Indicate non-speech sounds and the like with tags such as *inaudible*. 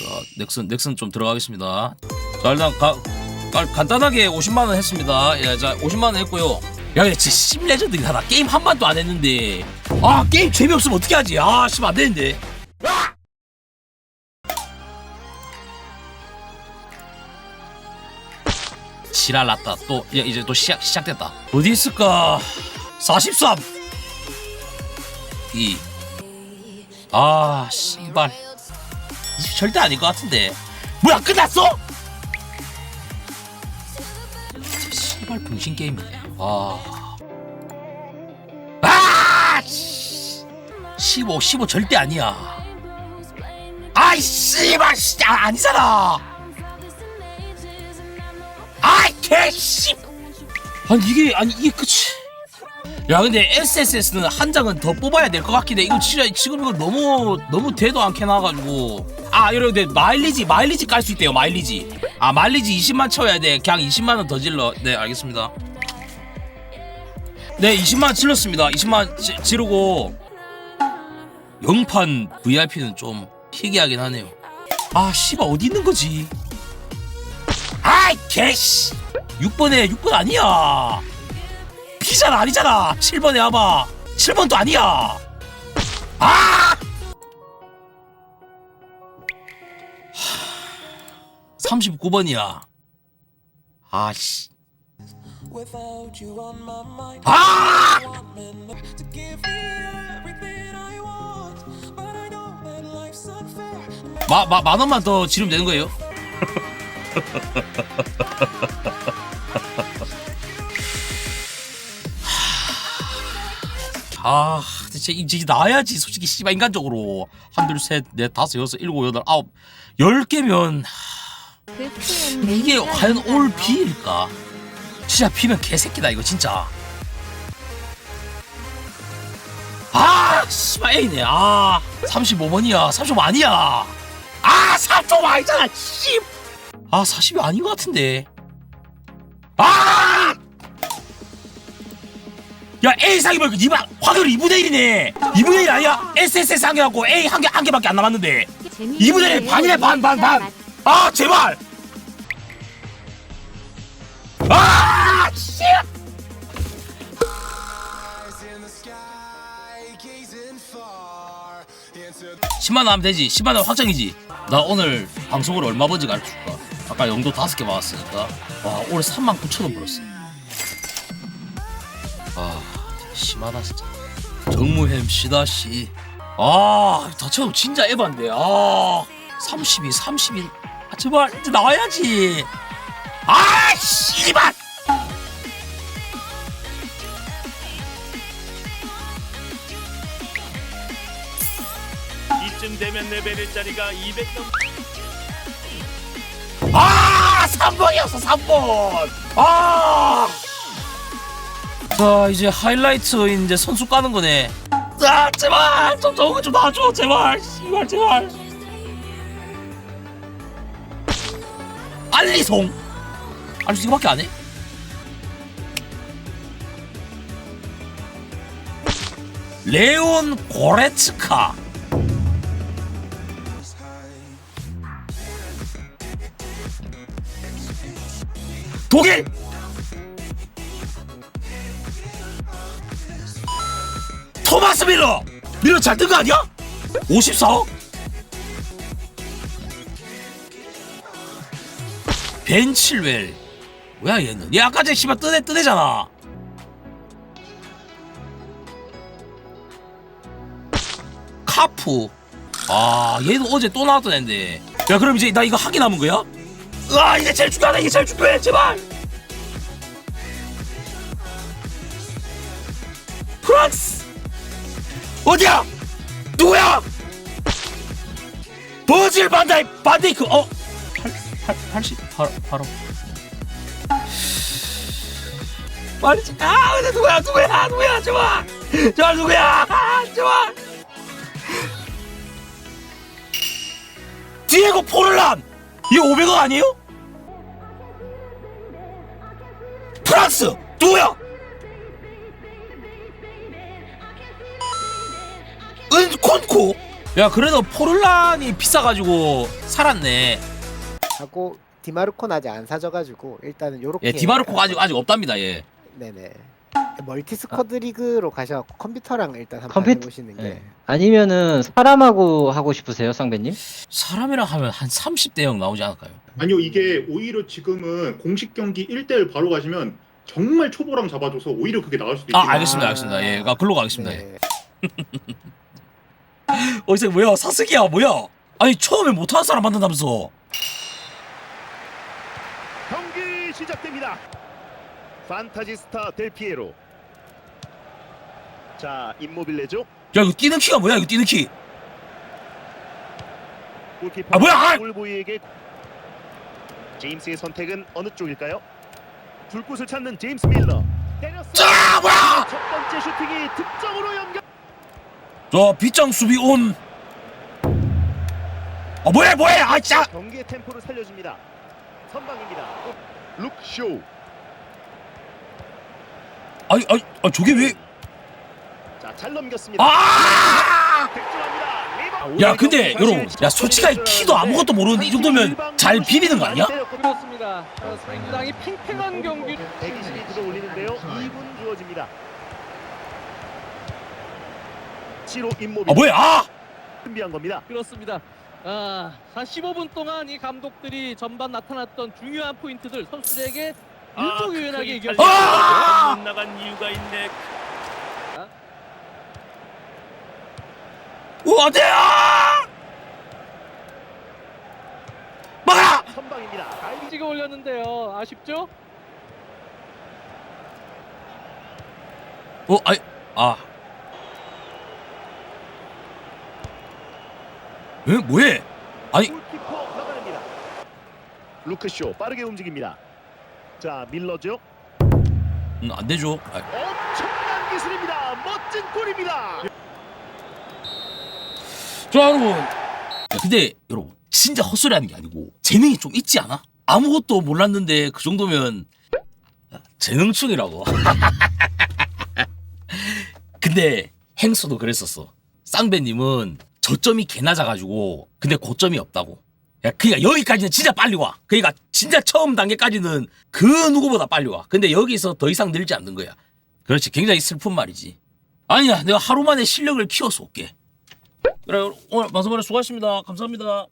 자, 넥슨 넥슨 좀 들어가겠습니다. 자, 일단 가, 가- 간단하게 50만 원 했습니다. 예, 자, 50만 원 했고요. 야, 근데 진짜 심 레전드가 나 게임 한 번도 안 했는데. 아, 게임 재미없으면 어떻게 하지? 아, 씨발 안 되는데. 지랄 났다. 또 야, 이제 또 시작 시작됐다. 어디 있을까? 43. 2. 아, 씨발. 이 절대 아닐 것 같은데. 뭐야, 끝났어? 씨발 분신 게임이네. 아. 아! 씨. 15, 15 절대 아니야. 아이, 씨발, 씨, 아, 아니잖아. 아이, 개씨. 아니, 이게, 아니, 이게 끝이. 야 근데 SSS는 한 장은 더 뽑아야 될 것 같긴 해. 이거 진짜 지금 이거 너무 너무 대도 않게 나와가지고. 아 이러는데 마일리지 마일리지 깔 수 있대요 마일리지. 아 마일리지 20만 채워야 돼. 그냥 20만 원 더 질러. 네 알겠습니다. 네 20만 질렀습니다. 20만 지, 지르고. 영판 VIP는 좀 희귀하긴 하네요. 아 씨발 어디 있는 거지? 아이 개씨! 6번에 6번 아니야 피자는 아니잖아 7번에 와봐 7번도 아니야 아 39번이야 아씨 아. 마, 마, 만 원만 더 지르면 되는 거예요? 아, 진짜 이제 나야지 솔직히 씨발 인간적으로 한둘셋넷 다섯 여섯 일곱 여덟 아홉 열 개면 이게 과연 올 B일까? 진짜 B면 개새끼다 이거 진짜. 아, 씨발 A네. 아, 35번이야. 35 아니야. 아, 3점 아니잖아. 씨. 아, 40이 아닌 것 같은데. 야, A 상이 뭐야? 이번 확률이 2분의 1이네. 2분의 1 아니야? SSS 한 개갖고 A 한 개 한 개밖에 안 남았는데. 2분의 1 반이네 반 반 반. 아, 제발. 아, 씨. 10만 원 하면 되지. 10만 원 확정이지. 나 오늘 방송으로 얼마 번지 가르쳐줄까? 아까 영도 다섯 개 받았으니까. 와, 오늘 3만 9천 원 벌었어. 심하다 진짜. 정무햄 시다 씨. 아, 다쳐도 진짜 에반데. 아, 32, 31. 아, 제발 이제 나와야지. 아, 씨발. 이쯤 되면 레벨 1짜리가 200 넘. 아 3번이었어 3번 아 자, 이제 하이라이트 이제 선수 까는 거네. 아, 제발 좀 좋은 거좀 놔줘, 제발, 씨발, 제발. 알리송. 알리송 이거밖에 안 해? 레온 고레츠카. 독일. 토마스 밀러 밀러 잘 뜬 거 아니야? 54억? 벤칠웰. 뭐야 얘는? 얘 아까 전에 씨발 뜨네 뜨네잖아. 카프 아 얘도 어제 또 나왔던 앤데. 야 그럼 이제 나 이거 하기 남은 거야? 아 이게 제일 중요하다 이게 제일 중요해 제발! 프랑스 어디야? 누구야? 버질 반다이 반데이크 어80 바로 바로 빨리 지- 아 근데 누구야? 누구야? 누구야? 제발 제발 누구야? 아, 제발 디에고 포르란 이거 500원 아니에요? 프랑스! 누구야? 콘코 야 그래도 포를란이 비싸가지고 살았네 하고 디마르코는 아직 안 사져가지고 일단은 요렇게 예 디마르코가 아직 아직 없답니다 예 네네 멀티 스쿼드 리그로 가셔갖고 컴퓨터랑 일단 한번 컴퓨터- 해보시는 게 네. 아니면은 사람하고 하고 싶으세요, 쌍배님? 사람이랑 하면 한 30대 0 나오지 않을까요? 아니요, 이게 오히려 지금은 공식 경기 1대1 바로 가시면 정말 초보랑 잡아줘서 오히려 그게 나을 수도 아 있겠네요. 알겠습니다 알겠습니다 예 아, 글로 가겠습니다 예. *laughs* 네. 어디서 뭐야 사스기야 뭐야 아니 처음에 못하는 사람 만든다면서 경기 시작됩니다. 판타지 스타 델피에로. 자, 임모빌레죠. 야 이거 뛰는 키가 뭐야 이거 뛰는 키 골키퍼 아, 뭐야! 아! 골보이에게 제임스의 선택은 어느 쪽일까요? 불꽃을 찾는 제임스 밀러. 때렸어요. 자 뭐야 첫 번째 슈팅이 득점으로 연결. 저 빗장 수비 온. 아 뭐야 뭐야 아 진짜. 경기의 템포를 살려줍니다. 선방입니다. 룩쇼. 아니 아니 아 저게 왜? 자, 잘 넘겼습니다. 아! 득점합니다. 야 근데 여러분 야 솔직하게 키도 아무것도 모르는데 이 정도면 잘 비비는 거 아니야? 그렇습니다. 어, 상당히 팽팽한 경기. 120이 들어 올리는데요. 2분 주어집니다. 7호 임모빌 아 뭐야 아! 준비한 겁니다. 그렇습니다. 아, 한 15분 동안 이 감독들이 전반 나타났던 중요한 포인트들 선수들에게 일목요연하게 얘기할 수 아! 못 나간 이유가 있네. 오 안돼 아! 막아! 선방입니다. 찍어 올렸는데요. 아쉽죠? 어 아이 아. 에 뭐해? 아니 골키퍼 나가냅니다. 루크쇼 빠르게 움직입니다. 자 밀러죠. 음, 안 되죠. 아, 엄청난 기술입니다. 멋진 골입니다. 자 여러분. 야, 근데 여러분 진짜 헛소리 하는 게 아니고 재능이 좀 있지 않아? 아무것도 몰랐는데 그 정도면 재능충이라고. *laughs* 근데 행수도 그랬었어. 쌍배님은 저점이 개 낮아가지고 근데 고점이 없다고. 야, 그니까 여기까지는 진짜 빨리 와. 그니까 진짜 처음 단계까지는 그 누구보다 빨리 와. 근데 여기서 더 이상 늘지 않는 거야. 그렇지. 굉장히 슬픈 말이지. 아니야, 내가 하루 만에 실력을 키워서 올게. 그래, 오늘 방송 마에 수고하셨습니다. 감사합니다.